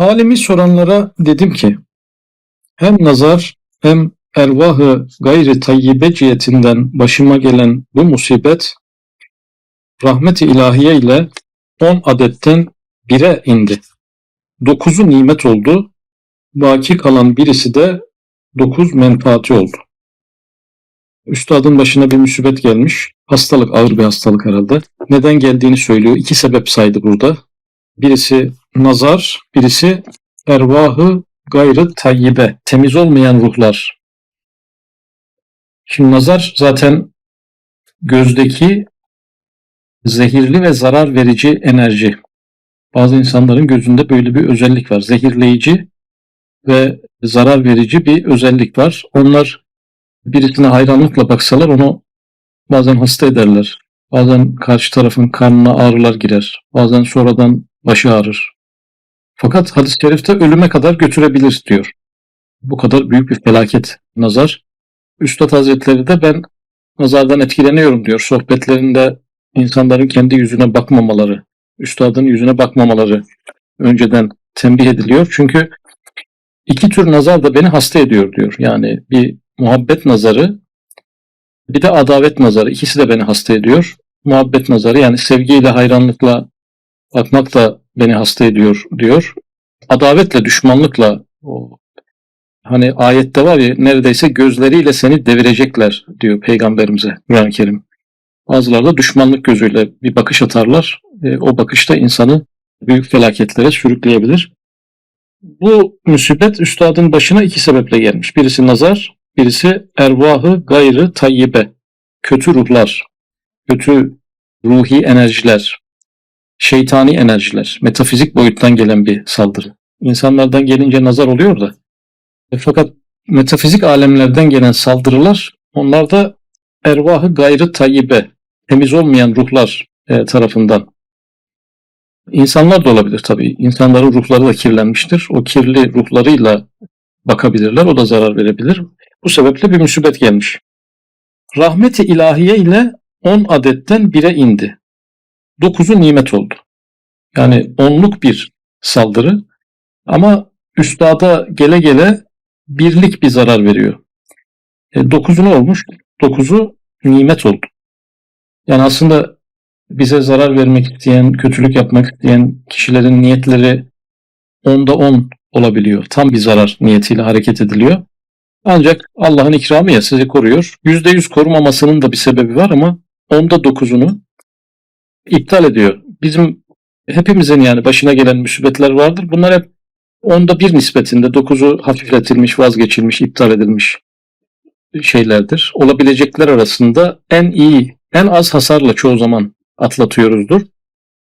Halimi soranlara dedim ki, hem nazar hem ervahı gayri tayyibe cihetinden başıma gelen bu musibet, rahmet-i ilahiye ile 10 adetten bire indi. Dokuzu nimet oldu, baki kalan birisi de dokuz menfaati oldu. Üstadın başına bir musibet gelmiş. Hastalık, ağır bir hastalık herhalde. Neden geldiğini söylüyor. İki sebep saydı burada. Birisi nazar, birisi ervahı gayrı tayyibe, temiz olmayan ruhlar. Şimdi nazar zaten gözdeki zehirli ve zarar verici enerji. Bazı insanların gözünde böyle bir özellik var. Zehirleyici ve zarar verici bir özellik var. Onlar birisine hayranlıkla baksalar onu bazen hasta ederler. Bazen karşı tarafın karnına ağrılar girer. Bazen sonradan başı ağrır. Fakat hadis-i şerifte ölüme kadar götürebilir diyor. Bu kadar büyük bir felaket nazar. Üstad Hazretleri de ben nazardan etkileniyorum diyor. Sohbetlerinde insanların kendi yüzüne bakmamaları, üstadın yüzüne bakmamaları önceden tembih ediliyor. Çünkü iki tür nazar da beni hasta ediyor diyor. Yani bir muhabbet nazarı bir de adavet nazarı. İkisi de beni hasta ediyor. Muhabbet nazarı yani sevgiyle, hayranlıkla bakmak da beni hasta ediyor diyor. Adavetle, düşmanlıkla o hani ayette var ya neredeyse gözleriyle seni devirecekler diyor peygamberimize Kur'an-ı Kerim. Bazıları da düşmanlık gözüyle bir bakış atarlar. E, o bakışta insanı büyük felaketlere sürükleyebilir. Bu musibet üstadın başına iki sebeple gelmiş. Birisi nazar, birisi ervahı gayrı tayyibe. Kötü ruhlar, kötü ruhi enerjiler, şeytani enerjiler, metafizik boyuttan gelen bir saldırı. İnsanlardan gelince nazar oluyor da. E, fakat metafizik alemlerden gelen saldırılar onlarda ervahı gayrı tayyibe, temiz olmayan ruhlar e, tarafından. İnsanlar da olabilir tabii. İnsanların ruhları da kirlenmiştir. O kirli ruhlarıyla bakabilirler. O da zarar verebilir. Bu sebeple bir musibet gelmiş. Rahmeti ilahiye ile 10 adetten 1'e indi. 9'u nimet oldu. Yani onluk bir saldırı ama üstada gele gele birlik bir zarar veriyor. E, dokuzu ne olmuş? Dokuzu nimet oldu. Yani aslında bize zarar vermek isteyen, kötülük yapmak isteyen kişilerin niyetleri onda on olabiliyor. Tam bir zarar niyetiyle hareket ediliyor. Ancak Allah'ın ikramı ya sizi koruyor. Yüzde yüz korumamasının da bir sebebi var ama onda dokuzunu iptal ediyor. Bizim hepimizin yani başına gelen musibetler vardır. Bunlar hep onda bir nispetinde dokuzu hafifletilmiş, vazgeçilmiş, iptal edilmiş şeylerdir. Olabilecekler arasında en iyi, en az hasarla çoğu zaman atlatıyoruzdur.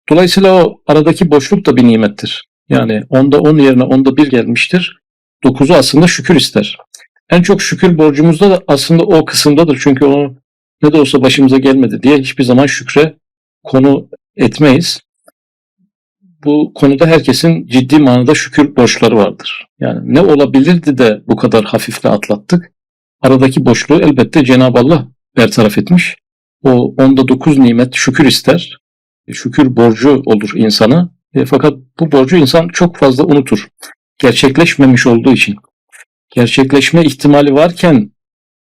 Dolayısıyla o aradaki boşluk da bir nimettir. Yani onda on yerine onda bir gelmiştir. Dokuzu aslında şükür ister. En çok şükür borcumuzda da aslında o kısımdadır. Çünkü onu ne de olsa başımıza gelmedi diye hiçbir zaman şükre konu etmeyiz. Bu konuda herkesin ciddi manada şükür borçları vardır. Yani ne olabilirdi de bu kadar hafifle atlattık? Aradaki boşluğu elbette Cenab-ı Allah bertaraf etmiş. O onda dokuz nimet şükür ister. Şükür borcu olur insana. E, fakat bu borcu insan çok fazla unutur. Gerçekleşmemiş olduğu için. Gerçekleşme ihtimali varken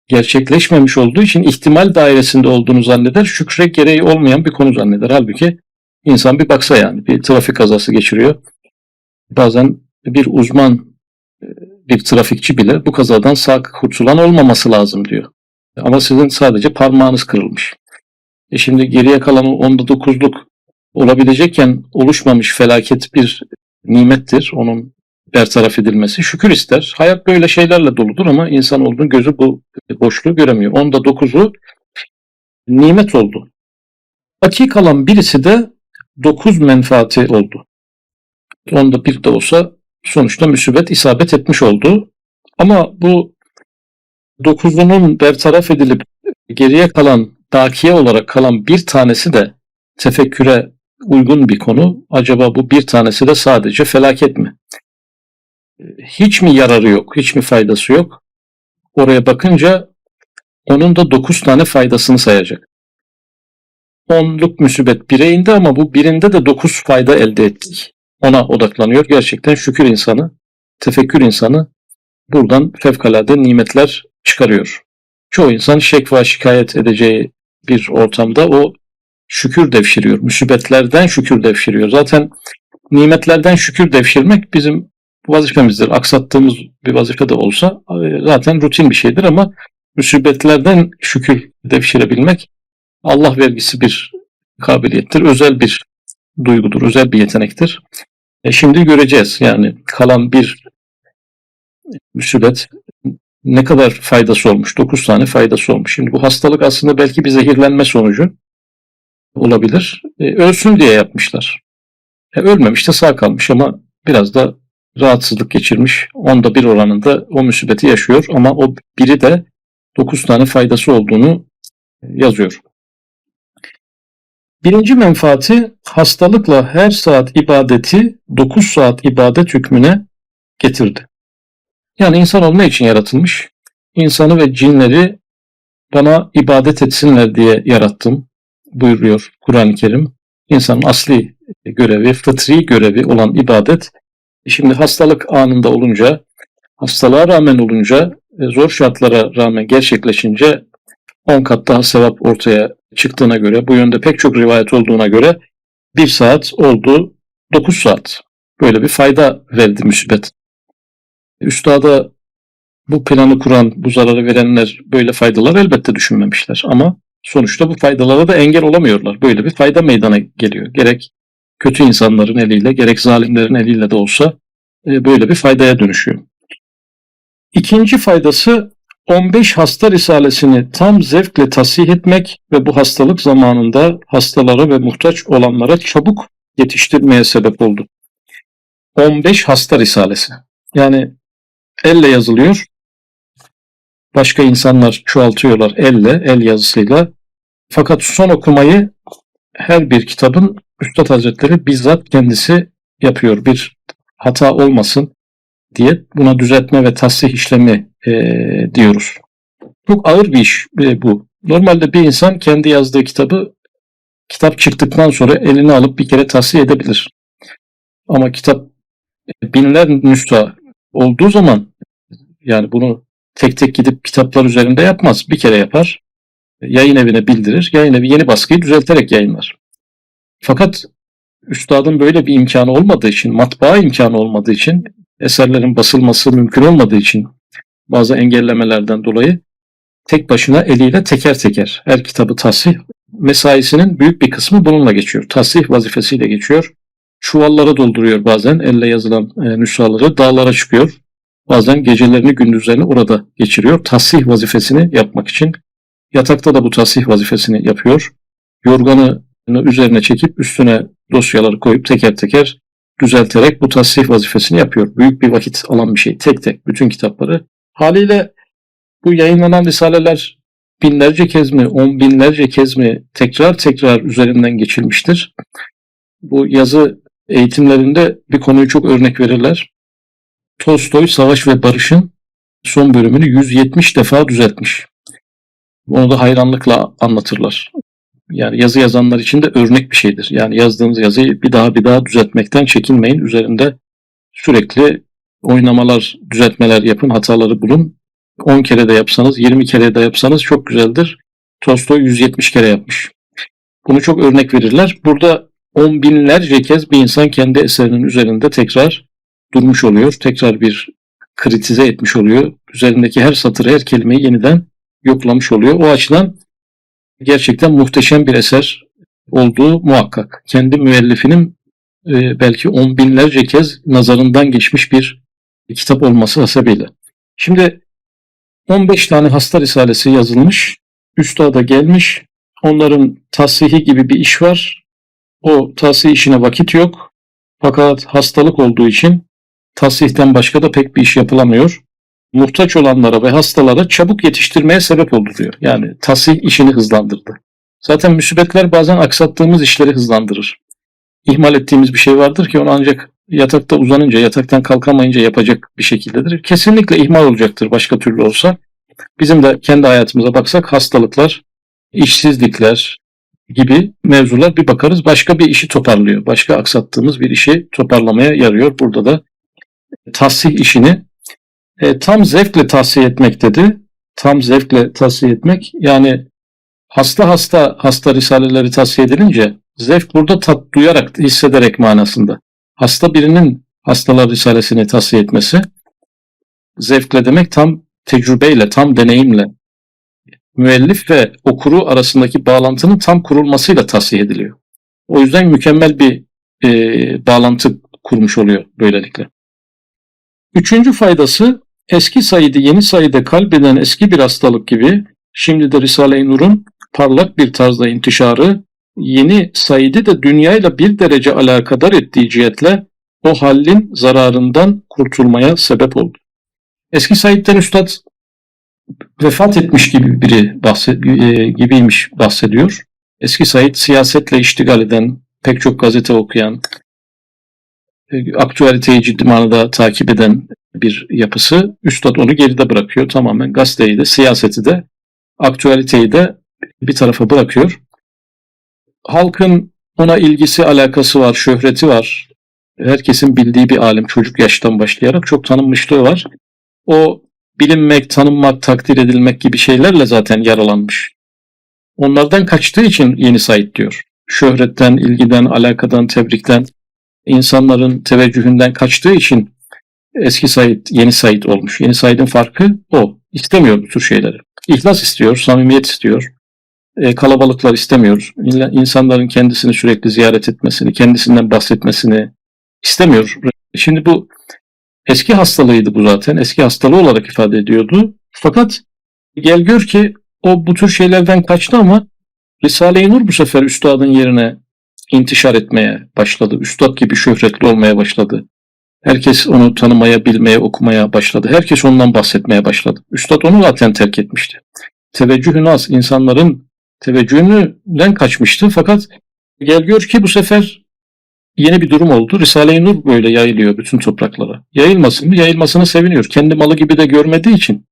gerçekleşmemiş olduğu için ihtimal dairesinde olduğunu zanneder. Şükre gereği olmayan bir konu zanneder. Halbuki insan bir baksa yani bir trafik kazası geçiriyor. Bazen bir uzman e, bir trafikçi bile bu kazadan sağ kurtulan olmaması lazım diyor. Ama sizin sadece parmağınız kırılmış. E şimdi geriye kalan onda dokuzluk olabilecekken oluşmamış felaket bir nimettir. Onun bertaraf edilmesi şükür ister. Hayat böyle şeylerle doludur ama insan olduğu gözü bu boşluğu göremiyor. Onda dokuzu nimet oldu. Baki kalan birisi de dokuz menfaati oldu. Onda bir de olsa sonuçta müsibet isabet etmiş oldu. Ama bu dokuzunun bertaraf edilip geriye kalan dakiye olarak kalan bir tanesi de tefekküre uygun bir konu. Acaba bu bir tanesi de sadece felaket mi? Hiç mi yararı yok, hiç mi faydası yok? Oraya bakınca onun da dokuz tane faydasını sayacak. Onluk müsibet bire indi ama bu birinde de dokuz fayda elde ettik. ona odaklanıyor. Gerçekten şükür insanı, tefekkür insanı buradan fevkalade nimetler çıkarıyor. Çoğu insan şekva şikayet edeceği bir ortamda o şükür devşiriyor. Müsibetlerden şükür devşiriyor. Zaten nimetlerden şükür devşirmek bizim vazifemizdir. Aksattığımız bir vazife de olsa e, zaten rutin bir şeydir ama musibetlerden şükür devşirebilmek Allah vergisi bir kabiliyettir. Özel bir duygudur, özel bir yetenektir. E şimdi göreceğiz yani kalan bir musibet ne kadar faydası olmuş? 9 tane faydası olmuş. Şimdi bu hastalık aslında belki bir zehirlenme sonucu olabilir. E, ölsün diye yapmışlar. E, ölmemiş de sağ kalmış ama biraz da rahatsızlık geçirmiş. Onda bir oranında o musibeti yaşıyor ama o biri de 9 tane faydası olduğunu yazıyor. Birinci menfaati hastalıkla her saat ibadeti 9 saat ibadet hükmüne getirdi. Yani insanoğlu ne için yaratılmış? İnsanı ve cinleri bana ibadet etsinler diye yarattım buyuruyor Kur'an-ı Kerim. İnsanın asli görevi, fıtri görevi olan ibadet Şimdi hastalık anında olunca, hastalığa rağmen olunca, e, zor şartlara rağmen gerçekleşince 10 kat daha sevap ortaya çıktığına göre, bu yönde pek çok rivayet olduğuna göre 1 saat oldu 9 saat. Böyle bir fayda verdi müsibet. Üstada bu planı kuran, bu zararı verenler böyle faydalar elbette düşünmemişler. Ama sonuçta bu faydalara da engel olamıyorlar. Böyle bir fayda meydana geliyor. Gerek kötü insanların eliyle gerek zalimlerin eliyle de olsa e, böyle bir faydaya dönüşüyor. İkinci faydası 15 hasta risalesini tam zevkle tasih etmek ve bu hastalık zamanında hastalara ve muhtaç olanlara çabuk yetiştirmeye sebep oldu. 15 hasta risalesi. Yani elle yazılıyor. Başka insanlar çoğaltıyorlar elle, el yazısıyla. Fakat son okumayı her bir kitabın Üstad Hazretleri bizzat kendisi yapıyor. Bir hata olmasın diye buna düzeltme ve tasih işlemi e, diyoruz. Çok ağır bir iş e, bu. Normalde bir insan kendi yazdığı kitabı kitap çıktıktan sonra eline alıp bir kere tasih edebilir. Ama kitap e, binler nüsha olduğu zaman yani bunu tek tek gidip kitaplar üzerinde yapmaz. Bir kere yapar. Yayın evine bildirir. Yayın evi yeni baskıyı düzelterek yayınlar. Fakat üstadın böyle bir imkanı olmadığı için, matbaa imkanı olmadığı için, eserlerin basılması mümkün olmadığı için bazı engellemelerden dolayı tek başına eliyle teker teker her kitabı tasih mesaisinin büyük bir kısmı bununla geçiyor. Tasih vazifesiyle geçiyor. Çuvallara dolduruyor bazen elle yazılan e, nüshaları, dağlara çıkıyor. Bazen gecelerini gündüzlerini orada geçiriyor. Tasih vazifesini yapmak için. Yatakta da bu tasih vazifesini yapıyor. Yorganı üzerine çekip üstüne dosyaları koyup teker teker düzelterek bu tasih vazifesini yapıyor. Büyük bir vakit alan bir şey. Tek tek bütün kitapları. Haliyle bu yayınlanan risaleler binlerce kez mi, on binlerce kez mi tekrar tekrar üzerinden geçilmiştir. Bu yazı eğitimlerinde bir konuyu çok örnek verirler. Tolstoy Savaş ve Barış'ın son bölümünü 170 defa düzeltmiş. Onu da hayranlıkla anlatırlar yani yazı yazanlar için de örnek bir şeydir. Yani yazdığınız yazıyı bir daha bir daha düzeltmekten çekinmeyin. Üzerinde sürekli oynamalar, düzeltmeler yapın, hataları bulun. 10 kere de yapsanız, 20 kere de yapsanız çok güzeldir. Tolstoy 170 kere yapmış. Bunu çok örnek verirler. Burada on binlerce kez bir insan kendi eserinin üzerinde tekrar durmuş oluyor. Tekrar bir kritize etmiş oluyor. Üzerindeki her satırı, her kelimeyi yeniden yoklamış oluyor. O açıdan gerçekten muhteşem bir eser olduğu muhakkak. Kendi müellifinin e, belki on binlerce kez nazarından geçmiş bir kitap olması hasebiyle. Şimdi 15 tane hasta risalesi yazılmış, üstada gelmiş, onların tasihi gibi bir iş var. O tasih işine vakit yok. Fakat hastalık olduğu için tasihten başka da pek bir iş yapılamıyor muhtaç olanlara ve hastalara çabuk yetiştirmeye sebep oldu diyor. Yani tasih işini hızlandırdı. Zaten müsibetler bazen aksattığımız işleri hızlandırır. İhmal ettiğimiz bir şey vardır ki onu ancak yatakta uzanınca, yataktan kalkamayınca yapacak bir şekildedir. Kesinlikle ihmal olacaktır başka türlü olsa. Bizim de kendi hayatımıza baksak hastalıklar, işsizlikler, gibi mevzular bir bakarız. Başka bir işi toparlıyor. Başka aksattığımız bir işi toparlamaya yarıyor. Burada da tahsih işini e, tam zevkle tahsih etmek dedi. Tam zevkle tahsih etmek yani hasta hasta hasta risaleleri tahsih edilince zevk burada tat duyarak hissederek manasında. Hasta birinin hastalar risalesini tahsih etmesi zevkle demek tam tecrübeyle, tam deneyimle müellif ve okuru arasındaki bağlantının tam kurulmasıyla tahsih ediliyor. O yüzden mükemmel bir e, bağlantı kurmuş oluyor böylelikle. Üçüncü faydası eski sayıdı yeni sayıda kalbeden eski bir hastalık gibi şimdi de Risale-i Nur'un parlak bir tarzda intişarı yeni sayıdı da dünyayla bir derece alakadar ettiği cihetle o hallin zararından kurtulmaya sebep oldu. Eski Said'den Üstad vefat etmiş gibi biri bahset, e, gibiymiş bahsediyor. Eski Said siyasetle iştigal eden, pek çok gazete okuyan, e, aktüeliteyi ciddi manada takip eden bir yapısı. Üstad onu geride bırakıyor. Tamamen gazeteyi de, siyaseti de, aktüeliteyi de bir tarafa bırakıyor. Halkın ona ilgisi, alakası var, şöhreti var. Herkesin bildiği bir alim çocuk yaştan başlayarak çok tanınmışlığı var. O bilinmek, tanınmak, takdir edilmek gibi şeylerle zaten yaralanmış. Onlardan kaçtığı için yeni Said diyor. Şöhretten, ilgiden, alakadan, tebrikten, insanların teveccühünden kaçtığı için eski Said, yeni Said olmuş. Yeni Said'in farkı o. İstemiyor bu tür şeyleri. İhlas istiyor, samimiyet istiyor. E, kalabalıklar istemiyor. İnsanların kendisini sürekli ziyaret etmesini, kendisinden bahsetmesini istemiyor. Şimdi bu Eski hastalığıydı bu zaten. Eski hastalığı olarak ifade ediyordu. Fakat gel gör ki o bu tür şeylerden kaçtı ama Risale-i Nur bu sefer üstadın yerine intişar etmeye başladı. Üstad gibi şöhretli olmaya başladı. Herkes onu tanımaya, bilmeye, okumaya başladı. Herkes ondan bahsetmeye başladı. Üstad onu zaten terk etmişti. Teveccühü az, insanların teveccühünden kaçmıştı. Fakat gel gör ki bu sefer yeni bir durum oldu. Risale-i Nur böyle yayılıyor bütün topraklara. Yayılmasın mı? Yayılmasına seviniyor. Kendi malı gibi de görmediği için.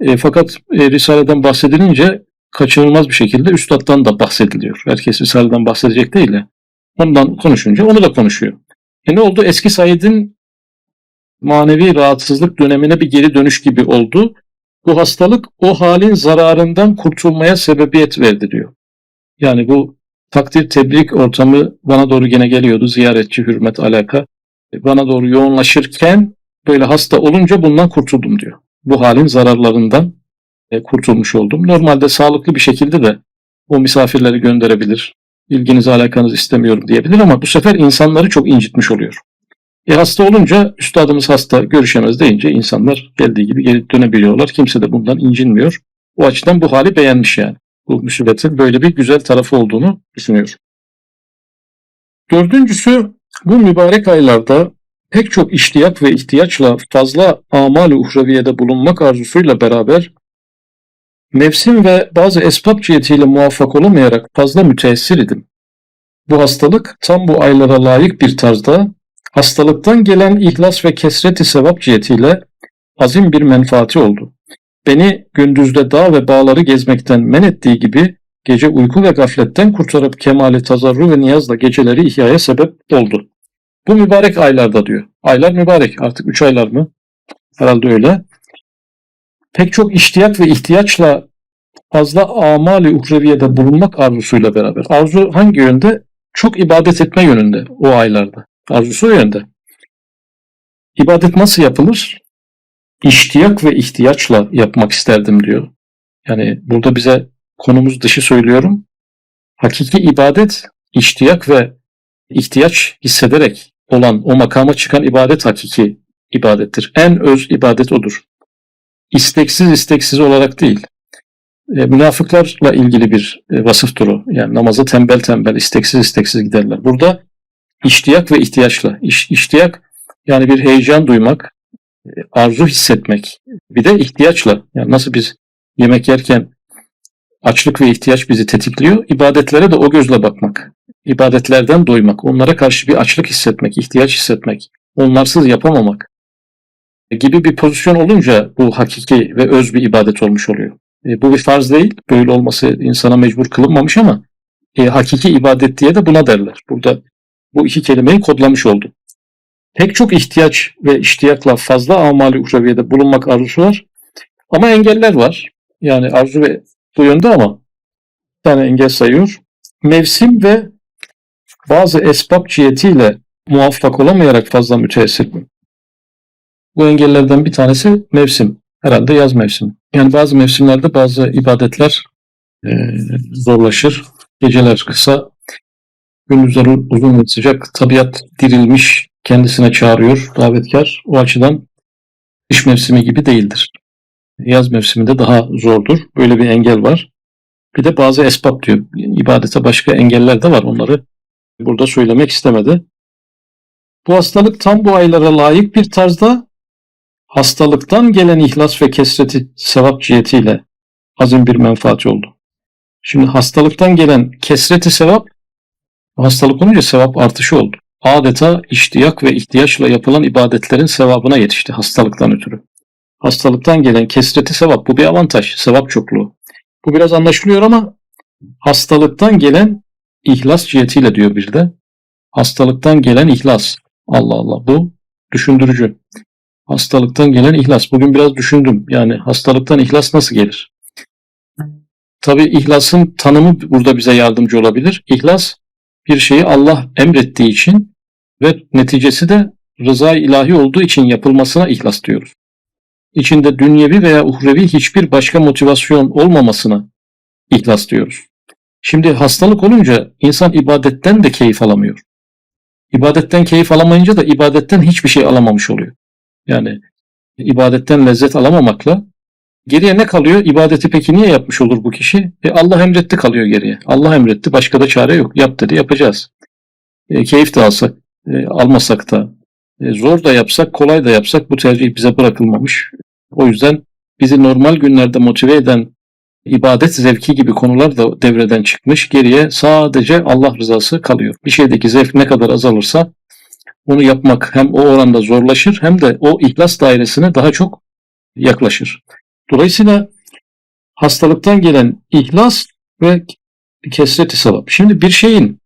E, fakat e, Risale'den bahsedilince kaçınılmaz bir şekilde Üstad'dan da bahsediliyor. Herkes Risale'den bahsedecek değil de. Ondan konuşunca onu da konuşuyor. E ne oldu? Eski Said'in manevi rahatsızlık dönemine bir geri dönüş gibi oldu. Bu hastalık o halin zararından kurtulmaya sebebiyet verdi diyor. Yani bu takdir tebrik ortamı bana doğru gene geliyordu. Ziyaretçi, hürmet, alaka. Bana doğru yoğunlaşırken böyle hasta olunca bundan kurtuldum diyor. Bu halin zararlarından e, kurtulmuş oldum. Normalde sağlıklı bir şekilde de o misafirleri gönderebilir. İlginizi alakanız istemiyorum diyebilir ama bu sefer insanları çok incitmiş oluyor. E hasta olunca üstadımız hasta görüşemez deyince insanlar geldiği gibi geri dönebiliyorlar. Kimse de bundan incinmiyor. O açıdan bu hali beğenmiş yani bu musibetin böyle bir güzel tarafı olduğunu düşünüyor. Dördüncüsü bu mübarek aylarda pek çok iştiyak ve ihtiyaçla fazla amal-i uhreviyede bulunmak arzusuyla beraber mevsim ve bazı esbab cihetiyle muvaffak olamayarak fazla müteessir idim. Bu hastalık tam bu aylara layık bir tarzda hastalıktan gelen ihlas ve kesreti sevap cihetiyle azim bir menfaati oldu. Beni gündüzde dağ ve bağları gezmekten men ettiği gibi gece uyku ve gafletten kurtarıp kemali tazarru ve niyazla geceleri ihyaya sebep oldu. Bu mübarek aylarda diyor. Aylar mübarek. Artık üç aylar mı? Herhalde öyle. Pek çok iştiyak ve ihtiyaçla fazla amali uhreviyede bulunmak arzusuyla beraber. Arzu hangi yönde? Çok ibadet etme yönünde o aylarda. Arzusu o yönde. İbadet nasıl yapılır? iştiyak ve ihtiyaçla yapmak isterdim diyor. Yani burada bize konumuz dışı söylüyorum. Hakiki ibadet iştiyak ve ihtiyaç hissederek olan o makama çıkan ibadet hakiki ibadettir. En öz ibadet odur. İsteksiz isteksiz olarak değil. E, münafıklarla ilgili bir e, vasıftır o. Yani namaza tembel tembel, isteksiz isteksiz giderler. Burada iştiyak ve ihtiyaçla. İş, iştiyak yani bir heyecan duymak, arzu hissetmek bir de ihtiyaçla yani nasıl biz yemek yerken açlık ve ihtiyaç bizi tetikliyor ibadetlere de o gözle bakmak ibadetlerden doymak onlara karşı bir açlık hissetmek ihtiyaç hissetmek onlarsız yapamamak gibi bir pozisyon olunca bu hakiki ve öz bir ibadet olmuş oluyor. E, bu bir farz değil. Böyle olması insana mecbur kılınmamış ama e, hakiki ibadet diye de buna derler. Burada bu iki kelimeyi kodlamış oldu. Pek çok ihtiyaç ve iştiyakla fazla amali uhreviyede bulunmak arzusu var. Ama engeller var. Yani arzu ve bu yönde ama bir tane engel sayıyor. Mevsim ve bazı esbab cihetiyle muvaffak olamayarak fazla müteessir mi? Bu engellerden bir tanesi mevsim. Herhalde yaz mevsimi. Yani bazı mevsimlerde bazı ibadetler e, zorlaşır. Geceler kısa, gündüzler uzun ve sıcak. Tabiat dirilmiş, kendisine çağırıyor davetkar. O açıdan kış mevsimi gibi değildir. Yaz mevsiminde daha zordur. Böyle bir engel var. Bir de bazı esbab diyor. İbadete başka engeller de var. Onları burada söylemek istemedi. Bu hastalık tam bu aylara layık bir tarzda hastalıktan gelen ihlas ve kesreti sevap cihetiyle azim bir menfaati oldu. Şimdi hastalıktan gelen kesreti sevap hastalık olunca sevap artışı oldu. Adeta iştiyak ve ihtiyaçla yapılan ibadetlerin sevabına yetişti hastalıktan ötürü. Hastalıktan gelen kesreti sevap bu bir avantaj, sevap çokluğu. Bu biraz anlaşılıyor ama hastalıktan gelen ihlas cihetiyle diyor bir de. Hastalıktan gelen ihlas. Allah Allah bu düşündürücü. Hastalıktan gelen ihlas. Bugün biraz düşündüm. Yani hastalıktan ihlas nasıl gelir? Tabi ihlasın tanımı burada bize yardımcı olabilir. İhlas bir şeyi Allah emrettiği için ve neticesi de rıza ilahi olduğu için yapılmasına ihlas diyoruz. İçinde dünyevi veya uhrevi hiçbir başka motivasyon olmamasına ihlas diyoruz. Şimdi hastalık olunca insan ibadetten de keyif alamıyor. İbadetten keyif alamayınca da ibadetten hiçbir şey alamamış oluyor. Yani ibadetten lezzet alamamakla geriye ne kalıyor? İbadeti peki niye yapmış olur bu kişi? E Allah emretti kalıyor geriye. Allah emretti başka da çare yok. Yap dedi yapacağız. E, keyif de alsak, e, almasak da, e, zor da yapsak, kolay da yapsak bu tercih bize bırakılmamış. O yüzden bizi normal günlerde motive eden ibadet zevki gibi konular da devreden çıkmış. Geriye sadece Allah rızası kalıyor. Bir şeydeki zevk ne kadar azalırsa onu yapmak hem o oranda zorlaşır hem de o ihlas dairesine daha çok yaklaşır. Dolayısıyla hastalıktan gelen ihlas ve kesreti sevap. Şimdi bir şeyin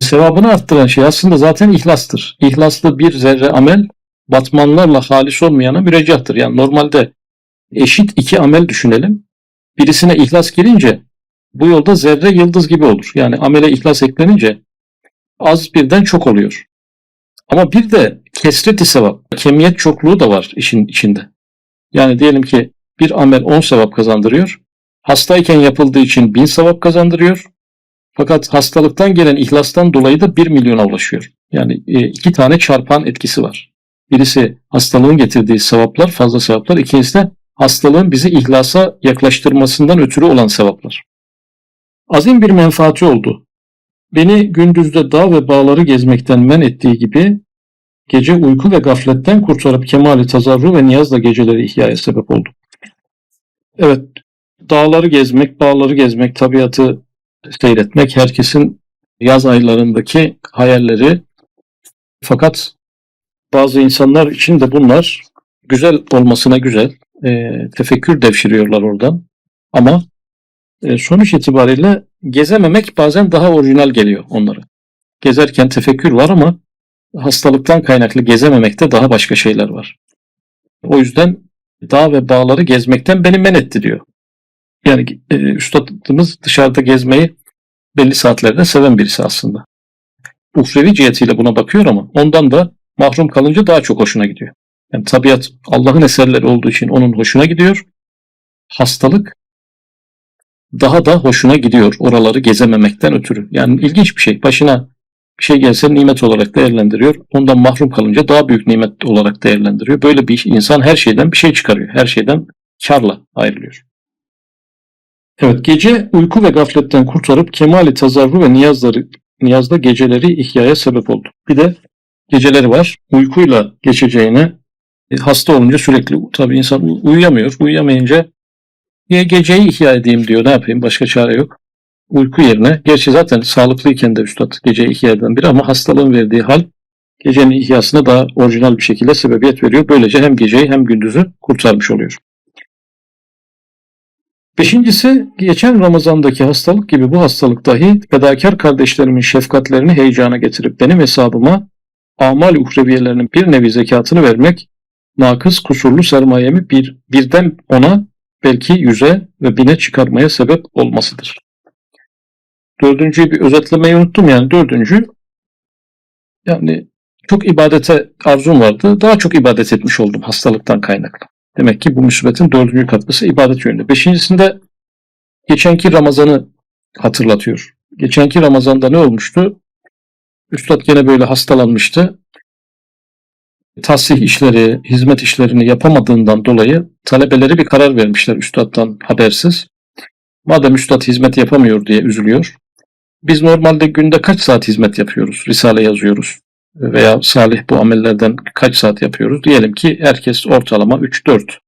sevabını arttıran şey aslında zaten ihlastır. İhlaslı bir zerre amel batmanlarla halis olmayana müreccahtır. Yani normalde eşit iki amel düşünelim. Birisine ihlas gelince bu yolda zerre yıldız gibi olur. Yani amele ihlas eklenince az birden çok oluyor. Ama bir de kesreti sevap, kemiyet çokluğu da var işin içinde. Yani diyelim ki bir amel 10 sevap kazandırıyor. Hastayken yapıldığı için 1000 sevap kazandırıyor. Fakat hastalıktan gelen ihlastan dolayı da 1 milyona ulaşıyor. Yani e, iki tane çarpan etkisi var. Birisi hastalığın getirdiği sevaplar, fazla sevaplar. İkincisi de hastalığın bizi ihlasa yaklaştırmasından ötürü olan sevaplar. Azim bir menfaati oldu. Beni gündüzde dağ ve bağları gezmekten men ettiği gibi gece uyku ve gafletten kurtarıp kemali tazarru ve niyazla geceleri ihyaya sebep oldu. Evet, dağları gezmek, bağları gezmek, tabiatı seyretmek herkesin yaz aylarındaki hayalleri. Fakat bazı insanlar için de bunlar güzel olmasına güzel. E, tefekkür devşiriyorlar oradan. Ama e, sonuç itibariyle gezememek bazen daha orijinal geliyor onlara. Gezerken tefekkür var ama hastalıktan kaynaklı gezememekte daha başka şeyler var. O yüzden dağ ve bağları gezmekten beni men etti diyor. Yani e, üstadımız dışarıda gezmeyi belli saatlerde seven birisi aslında. Uhrevi cihetiyle buna bakıyor ama ondan da mahrum kalınca daha çok hoşuna gidiyor. Yani tabiat Allah'ın eserleri olduğu için onun hoşuna gidiyor. Hastalık daha da hoşuna gidiyor oraları gezememekten ötürü. Yani ilginç bir şey. Başına bir şey gelse nimet olarak değerlendiriyor. Ondan mahrum kalınca daha büyük nimet olarak değerlendiriyor. Böyle bir insan her şeyden bir şey çıkarıyor. Her şeyden karla ayrılıyor. Evet gece uyku ve gafletten kurtarıp kemali tazarru ve niyazları niyazda geceleri ihyaya sebep oldu. Bir de geceleri var. Uykuyla geçeceğine e, hasta olunca sürekli tabii insan uyuyamıyor. Uyuyamayınca ya geceyi ihya edeyim diyor. Ne yapayım? Başka çare yok. Uyku yerine. Gerçi zaten sağlıklıyken de üstad geceyi ihya eden biri ama hastalığın verdiği hal gecenin ihyasına daha orijinal bir şekilde sebebiyet veriyor. Böylece hem geceyi hem gündüzü kurtarmış oluyor. Beşincisi, geçen Ramazan'daki hastalık gibi bu hastalık dahi fedakar kardeşlerimin şefkatlerini heyecana getirip benim hesabıma amal uhreviyelerinin bir nevi zekatını vermek, nakıs kusurlu sermayemi bir, birden ona belki yüze ve bine çıkarmaya sebep olmasıdır. Dördüncüyü bir özetlemeyi unuttum yani dördüncü yani çok ibadete arzum vardı. Daha çok ibadet etmiş oldum hastalıktan kaynaklı. Demek ki bu musibetin dördüncü katkısı ibadet yönünde. Beşincisinde geçenki Ramazan'ı hatırlatıyor. Geçenki Ramazan'da ne olmuştu? Üstad gene böyle hastalanmıştı. Tasih işleri, hizmet işlerini yapamadığından dolayı talebeleri bir karar vermişler üstaddan habersiz. Madem üstad hizmet yapamıyor diye üzülüyor. Biz normalde günde kaç saat hizmet yapıyoruz? Risale yazıyoruz veya salih bu amellerden kaç saat yapıyoruz? Diyelim ki herkes ortalama 3-4.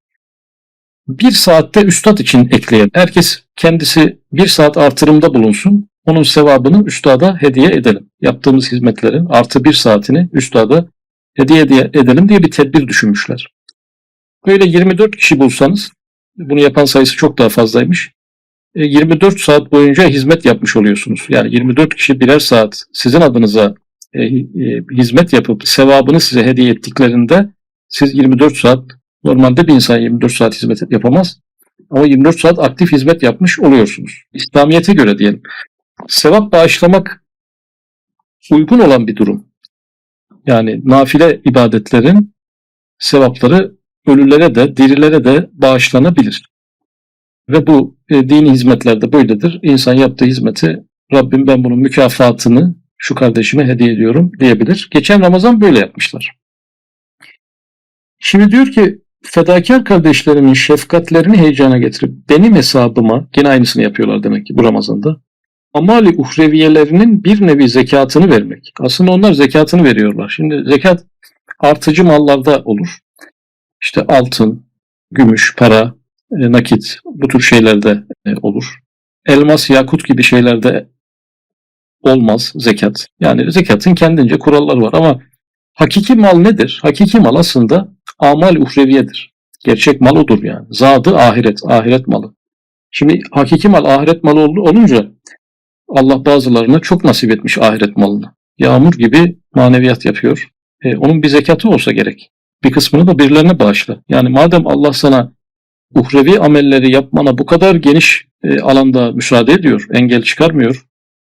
Bir saatte üstad için ekleyelim. Herkes kendisi bir saat artırımda bulunsun. Onun sevabını üstada hediye edelim. Yaptığımız hizmetlerin artı bir saatini üstada hediye edelim diye bir tedbir düşünmüşler. Böyle 24 kişi bulsanız, bunu yapan sayısı çok daha fazlaymış. 24 e, saat boyunca hizmet yapmış oluyorsunuz. Yani 24 kişi birer saat sizin adınıza e, e, hizmet yapıp sevabını size hediye ettiklerinde siz 24 saat normalde bir insan 24 saat hizmet yapamaz. Ama 24 saat aktif hizmet yapmış oluyorsunuz. İslamiyet'e göre diyelim. Sevap bağışlamak uygun olan bir durum. Yani nafile ibadetlerin sevapları ölülere de dirilere de bağışlanabilir. Ve bu e, dini hizmetlerde böyledir. İnsan yaptığı hizmeti Rabbim ben bunun mükafatını şu kardeşime hediye ediyorum diyebilir. Geçen Ramazan böyle yapmışlar. Şimdi diyor ki fedakar kardeşlerimin şefkatlerini heyecana getirip benim hesabıma yine aynısını yapıyorlar demek ki bu Ramazan'da. Amali uhreviyelerinin bir nevi zekatını vermek. Aslında onlar zekatını veriyorlar. Şimdi zekat artıcı mallarda olur. İşte altın, gümüş, para, nakit bu tür şeylerde e, olur. Elmas, yakut gibi şeylerde olmaz zekat. Yani zekatın kendince kuralları var ama hakiki mal nedir? Hakiki mal aslında amal uhreviyedir. Gerçek mal odur yani. Zadı ahiret, ahiret malı. Şimdi hakiki mal ahiret malı olunca Allah bazılarına çok nasip etmiş ahiret malını. Yağmur gibi maneviyat yapıyor. E, onun bir zekatı olsa gerek. Bir kısmını da birilerine bağışla. Yani madem Allah sana uhrevi amelleri yapmana bu kadar geniş e, alanda müsaade ediyor, engel çıkarmıyor.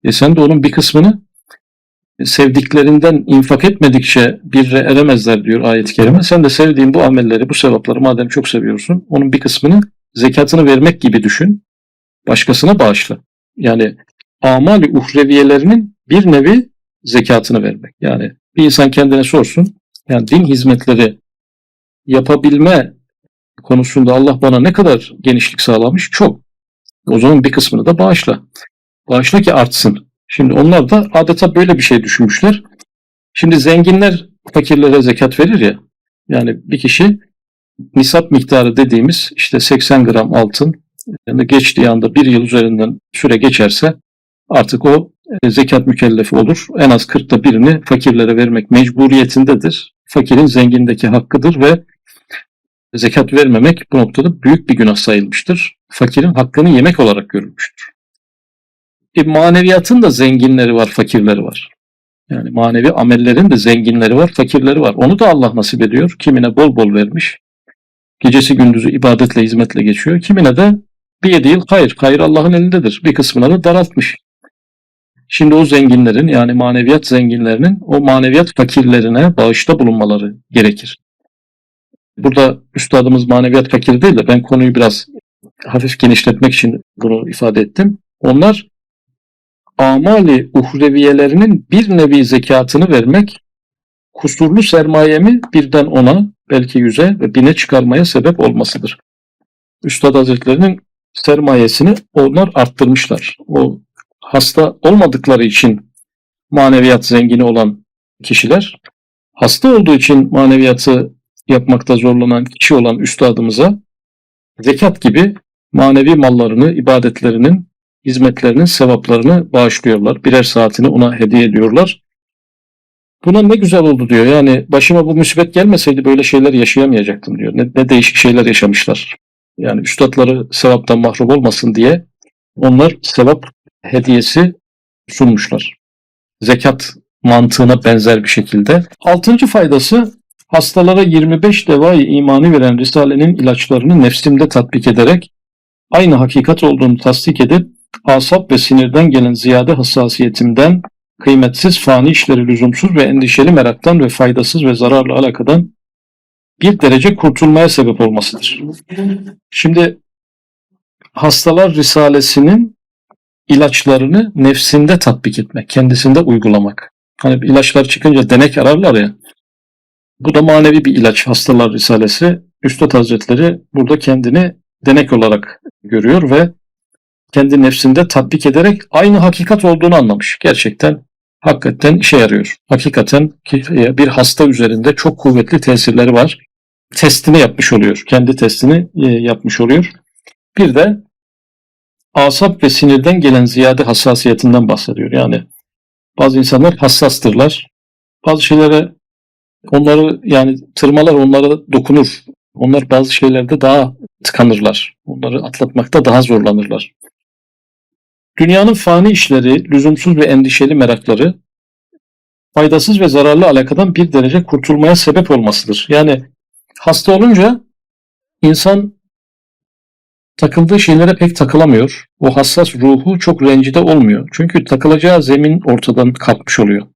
E sen de onun bir kısmını sevdiklerinden infak etmedikçe birre eremezler diyor ayet-i kerime. Sen de sevdiğin bu amelleri, bu sevapları madem çok seviyorsun, onun bir kısmını zekatını vermek gibi düşün. Başkasına bağışla. Yani amali uhreviyelerinin bir nevi zekatını vermek. Yani bir insan kendine sorsun. Yani din hizmetleri yapabilme konusunda Allah bana ne kadar genişlik sağlamış? Çok. O zaman bir kısmını da bağışla. Bağışla ki artsın. Şimdi onlar da adeta böyle bir şey düşünmüşler. Şimdi zenginler fakirlere zekat verir ya. Yani bir kişi nisap miktarı dediğimiz işte 80 gram altın yani geçtiği anda bir yıl üzerinden süre geçerse artık o e, zekat mükellefi olur. En az 40'ta birini fakirlere vermek mecburiyetindedir. Fakirin zengindeki hakkıdır ve zekat vermemek bu noktada büyük bir günah sayılmıştır. Fakirin hakkını yemek olarak görülmüştür. E, maneviyatın da zenginleri var, fakirleri var. Yani manevi amellerin de zenginleri var, fakirleri var. Onu da Allah nasip ediyor. Kimine bol bol vermiş. Gecesi gündüzü ibadetle, hizmetle geçiyor. Kimine de bir yıl hayır. Hayır Allah'ın elindedir. Bir kısmına da daraltmış. Şimdi o zenginlerin yani maneviyat zenginlerinin o maneviyat fakirlerine bağışta bulunmaları gerekir. Burada üstadımız maneviyat fakiri değil de ben konuyu biraz hafif genişletmek için bunu ifade ettim. Onlar amali uhreviyelerinin bir nevi zekatını vermek, kusurlu sermayemi birden ona, belki yüze ve bine çıkarmaya sebep olmasıdır. Üstad Hazretlerinin sermayesini onlar arttırmışlar. O hasta olmadıkları için maneviyat zengini olan kişiler, hasta olduğu için maneviyatı yapmakta zorlanan kişi olan üstadımıza zekat gibi manevi mallarını, ibadetlerinin, hizmetlerinin sevaplarını bağışlıyorlar. Birer saatini ona hediye ediyorlar. Buna ne güzel oldu diyor. Yani başıma bu musibet gelmeseydi böyle şeyler yaşayamayacaktım diyor. Ne, ne değişik şeyler yaşamışlar. Yani üstadları sevaptan mahrum olmasın diye onlar sevap hediyesi sunmuşlar. Zekat mantığına benzer bir şekilde. Altıncı faydası hastalara 25 devayı imani veren Risale'nin ilaçlarını nefsimde tatbik ederek aynı hakikat olduğunu tasdik edip asap ve sinirden gelen ziyade hassasiyetimden kıymetsiz fani işleri lüzumsuz ve endişeli meraktan ve faydasız ve zararlı alakadan bir derece kurtulmaya sebep olmasıdır. Şimdi hastalar risalesinin ilaçlarını nefsinde tatbik etmek, kendisinde uygulamak. Hani ilaçlar çıkınca denek ararlar ya. Bu da manevi bir ilaç hastalar risalesi. Üstad Hazretleri burada kendini denek olarak görüyor ve kendi nefsinde tatbik ederek aynı hakikat olduğunu anlamış. Gerçekten hakikaten işe yarıyor. Hakikaten ki bir hasta üzerinde çok kuvvetli tesirleri var. Testini yapmış oluyor. Kendi testini e, yapmış oluyor. Bir de asap ve sinirden gelen ziyade hassasiyetinden bahsediyor. Yani bazı insanlar hassastırlar. Bazı şeylere onları yani tırmalar onlara dokunur. Onlar bazı şeylerde daha tıkanırlar. Onları atlatmakta daha zorlanırlar. Dünyanın fani işleri, lüzumsuz ve endişeli merakları faydasız ve zararlı alakadan bir derece kurtulmaya sebep olmasıdır. Yani hasta olunca insan takıldığı şeylere pek takılamıyor. O hassas ruhu çok rencide olmuyor. Çünkü takılacağı zemin ortadan kalkmış oluyor.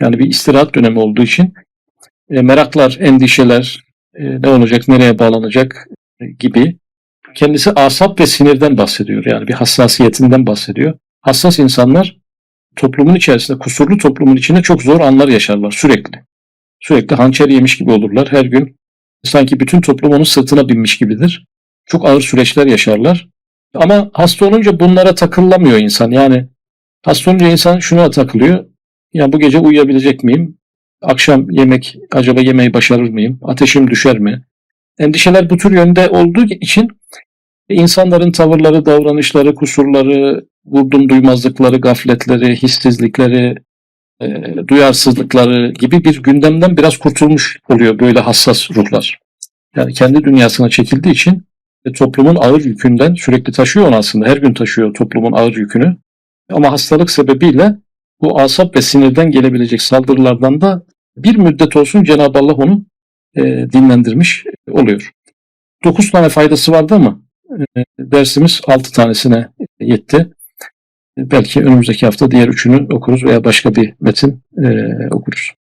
Yani bir istirahat dönemi olduğu için e, meraklar, endişeler, e, ne olacak, nereye bağlanacak e, gibi kendisi asap ve sinirden bahsediyor. Yani bir hassasiyetinden bahsediyor. Hassas insanlar toplumun içerisinde, kusurlu toplumun içinde çok zor anlar yaşarlar sürekli. Sürekli hançer yemiş gibi olurlar. Her gün sanki bütün toplum onun sırtına binmiş gibidir. Çok ağır süreçler yaşarlar. Ama hasta olunca bunlara takılamıyor insan. Yani hasta olunca insan şuna takılıyor. Ya bu gece uyuyabilecek miyim? Akşam yemek acaba yemeği başarır mıyım? Ateşim düşer mi? Endişeler bu tür yönde olduğu için insanların tavırları, davranışları, kusurları, vurdum duymazlıkları, gafletleri, hissizlikleri, e, duyarsızlıkları gibi bir gündemden biraz kurtulmuş oluyor böyle hassas ruhlar. Yani kendi dünyasına çekildiği için e, toplumun ağır yükünden sürekli taşıyor onu aslında. Her gün taşıyor toplumun ağır yükünü. Ama hastalık sebebiyle bu asap ve sinirden gelebilecek saldırılardan da bir müddet olsun Cenab-ı Allah onu e, dinlendirmiş oluyor. Dokuz tane faydası vardı ama e, dersimiz altı tanesine yetti. Belki önümüzdeki hafta diğer üçünü okuruz veya başka bir metin e, okuruz.